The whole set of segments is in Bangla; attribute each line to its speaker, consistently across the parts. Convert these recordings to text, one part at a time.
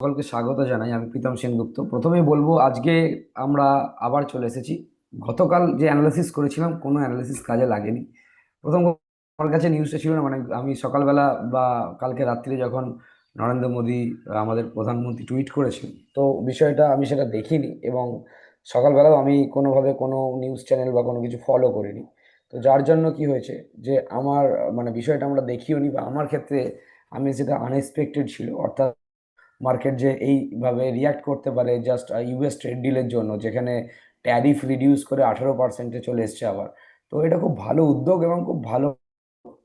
Speaker 1: সকলকে স্বাগত জানাই, আমি প্রীতম সেনগুপ্ত। প্রথমেই বলব, আজকে আমরা আবার চলে এসেছি। গতকাল যে অ্যানালিসিস করেছিলাম, কোনো অ্যানালিসিস কাজে লাগেনি। প্রথম আমার কাছে নিউজটা ছিল না মানে আমি সকালবেলা বা কালকে রাত্রিরে যখন নরেন্দ্র মোদী, আমাদের প্রধানমন্ত্রী টুইট করেছেন, তো বিষয়টা আমি সেটা দেখিনি এবং সকালবেলাও আমি কোনোভাবে কোনো নিউজ চ্যানেল বা কোনো কিছু ফলো করিনি। তো যার জন্য কি হয়েছে যে, আমার মানে বিষয়টা আমরা দেখিও নি বা আমার ক্ষেত্রে আমি সেটা আনএক্সপেক্টেড ছিল, অর্থাৎ মার্কেট যে এইভাবে রিয়াক্ট করতে পারে জাস্ট ইউএস ট্রেড ডিলের জন্য, যেখানে ট্যারিফ রিডিউস করে আঠেরো পার্সেন্টে চলে এসছে আবার। তো এটা খুব ভালো উদ্যোগ এবং খুব ভালো।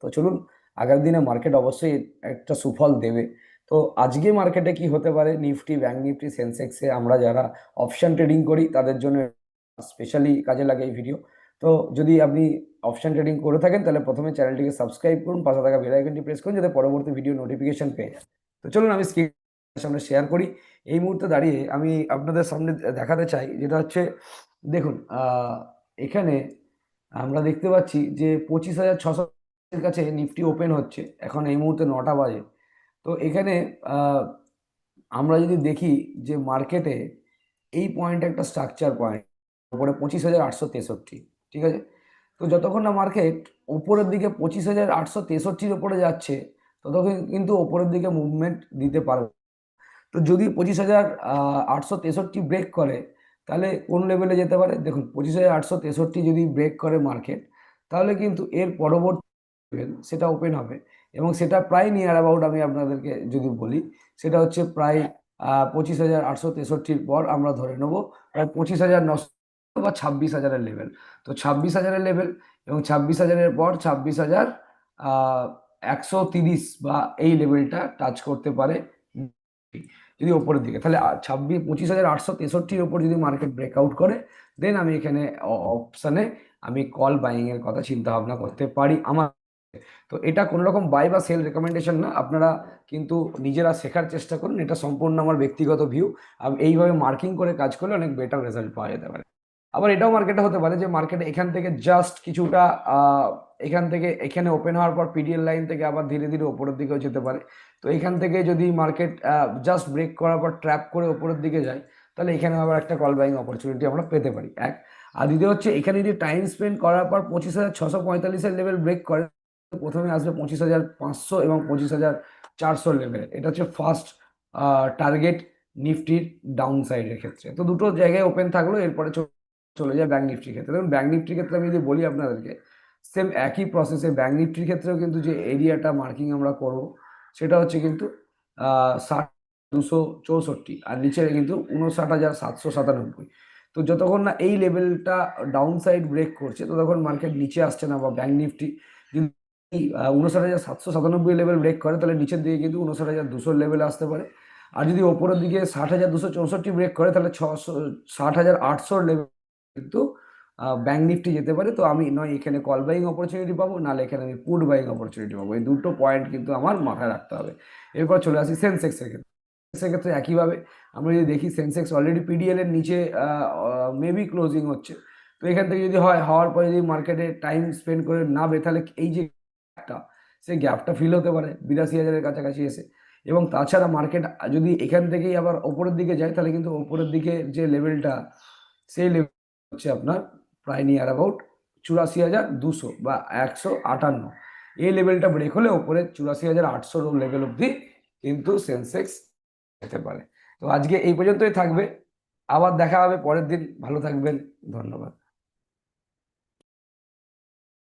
Speaker 1: তো চলুন, আগামী দিনে মার্কেট অবশ্যই একটা সুফল দেবে। তো আজকে মার্কেটে কি হতে পারে? নিফটি ব্যাংক নিফটি সেন্সেক্সে আমরা যারা অপশান ট্রেডিং করি, তাদের জন্য স্পেশালি কাজে লাগে এই ভিডিও তো যদি আপনি অপশান ট্রেডিং করে থাকেন, তাহলে প্রথমে চ্যানেলটিকে সাবস্ক্রাইব করুন, পাশে থাকা বেল আইকনটি প্রেস করুন, যাতে পরবর্তী ভিডিও নোটিফিকেশন পেয়ে যান। তো চলুন, আমি স্ক্রিন সামনে শেয়ার করি। এই মুহূর্তে দাঁড়িয়ে আমি আপনাদের সামনে দেখাতে চাই, যেটা হচ্ছে, দেখুন এখানে আমরা দেখতে পাচ্ছি যে পঁচিশ হাজার ছশো কাছে নিফটি ওপেন হচ্ছে। এখন এই মুহূর্তে নটা বাজে। তো এখানে আমরা যদি দেখি যে মার্কেটে এই পয়েন্ট একটা স্ট্রাকচার পয়েন্ট উপরে পঁচিশ হাজার আটশো তেষট্টি, ঠিক আছে? তো যতক্ষণ না মার্কেট উপরের দিকে পঁচিশ হাজার আটশো তেষট্টির ওপরে যাচ্ছে, ততক্ষণ কিন্তু ওপরের দিকে মুভমেন্ট দিতে পারবে তো যদি পঁচিশ হাজার আটশো তেষট্টি ব্রেক করে, তাহলে কোন লেভেলে যেতে পারে? দেখুন, পঁচিশ হাজার আটশো তেষট্টি যদি ব্রেক করে মার্কেট তাহলে কিন্তু এর পরবর্তী level সেটা ওপেন হবে। এবং সেটা প্রায় নিয়ার অ্যাবাউট আমি আপনাদেরকে যদি বলি, সেটা হচ্ছে প্রায় পঁচিশ হাজার আটশো তেষট্টির পর আমরা ধরে নেব, প্রায় পঁচিশ হাজার নশো বা ছাব্বিশ হাজারের লেভেল তো ছাব্বিশ হাজারের লেভেল এবং ছাব্বিশ হাজারের পর ছাব্বিশ হাজার একশো তিরিশ বা এই লেভেলটা টাচ করতে পারে। যদি ওপরের দিকে। তাহলে ছাব্বিশ, পঁচিশ হাজার আটশো তেষট্টির ওপর যদি মার্কেট ব্রেকআউট করে দেন আমি এখানে অপশানে আমি কল বাইং এর কথা চিন্তা ভাবনা করতে পারি আমার। তো এটা কোনো রকম বাই বা সেল রেকমেন্ডেশন না, আপনারা কিন্তু নিজেরা শেখার চেষ্টা করুন, এটা সম্পূর্ণ আমার ব্যক্তিগত ভিউ এইভাবে মার্কিং করে কাজ করলে অনেক বেটার রেজাল্ট পাওয়া যেতে পারে। আবার এটাও মার্কেটে হতে পারে যে মার্কেটে এখান থেকে জাস্ট কিছুটা এখান থেকে, এখানে ওপেন হওয়ার পর পিডিএল লাইন থেকে আবার ধীরে ধীরে ওপরের দিকেও যেতে পারে। তো এখান থেকে যদি মার্কেট জাস্ট ব্রেক করার পর ট্র্যাপ করে ওপরের দিকে যায়, তাহলে এখানে আবার একটা কল বাইং অপরচুনিটি আমরা পেতে পারি। এক। আর দ্বিতীয় হচ্ছে, এখানে যদি টাইম স্পেন্ড করার পর পঁচিশ হাজার ছশো পঁয়তাল্লিশের লেভেল ব্রেক করে, প্রথমে আসবে পঁচিশ হাজার পাঁচশো এবং পঁচিশ হাজার চারশো লেভেলে এটা হচ্ছে ফার্স্ট টার্গেট নিফটির ডাউন সাইডের ক্ষেত্রে। তো দুটো জায়গায় ওপেন থাকল, এরপরে চলে যায় ব্যাঙ্ক নিফটির ক্ষেত্রে। দেখুন ব্যাঙ্ক নিফটির ক্ষেত্রে আমি যদি বলি আপনাদেরকে সেম একই প্রসেসে ব্যাঙ্ক নিফটির ক্ষেত্রেও কিন্তু যে এরিয়াটা মার্কিং আমরা করব, সেটা হচ্ছে কিন্তু ষাট দুশো চৌষট্টি, আর নিচে কিন্তু উনষাট হাজার সাতশো সাতানব্বই। তো যতক্ষণ না এই লেভেলটা ডাউন সাইড ব্রেক করছে, ততক্ষণ মার্কেট নিচে আসছে না বা ব্যাঙ্ক নিফটি যদি উনষাট হাজার সাতশো সাতানব্বই লেভেল ব্রেক করে, তাহলে নিচের দিকে কিন্তু উনষাট হাজার দুশোর লেভেলে আসতে পারে। আর যদি ওপরের দিকে ষাট হাজার দুশো চৌষট্টি ব্রেক করে, তাহলে ছশো, ষাট হাজার আটশোর লেভেল কিন্তু ব্যাঙ্ক নিফটি যেতে পারে, তো আমি নয়, এখানে কল বাইং অপরচুনিটি পাবো, নাহলে এখানে আমি পুট বাইং অপরচুনিটি পাবো। এই দুটো পয়েন্ট কিন্তু আমার মাথায় রাখতে হবে। এরপর চলে আসি সেন্সেক্সের ক্ষেত্রে। সেক্ষেত্রে একইভাবে আমরা যদি দেখি সেন্সেক্স অলরেডি পিডিএল এর নিচে মেবি ক্লোজিং হচ্ছে। তো এখান থেকে যদি হয়, হওয়ার পরে যদি মার্কেটে টাইম স্পেন্ড করে নাবে তাহলে এই যে গ্যাপটা সেই গ্যাপটা ফিল হতে পারে, বিরাশি হাজারের কাছাকাছি এসে। এবং তাছাড়া মার্কেট যদি এখান থেকেই আবার ওপরের দিকে যায়, তাহলে কিন্তু ওপরের দিকে যে লেভেলটা সেই লেভেল হচ্ছে আপনার প্রায় নিয়ার অ্যাবাউট চুরাশি হাজার দুশো বা একশো আটান্ন। এই লেভেলটা ব্রেক হলে ওপরে চুরাশি হাজার আটশোর লেভেল অবধি কিন্তু সেন্সেক্স যেতে পারে। তো আজকে এই পর্যন্তই থাকবে। আবার দেখা হবে পরের দিন। ভালো থাকবেন। ধন্যবাদ।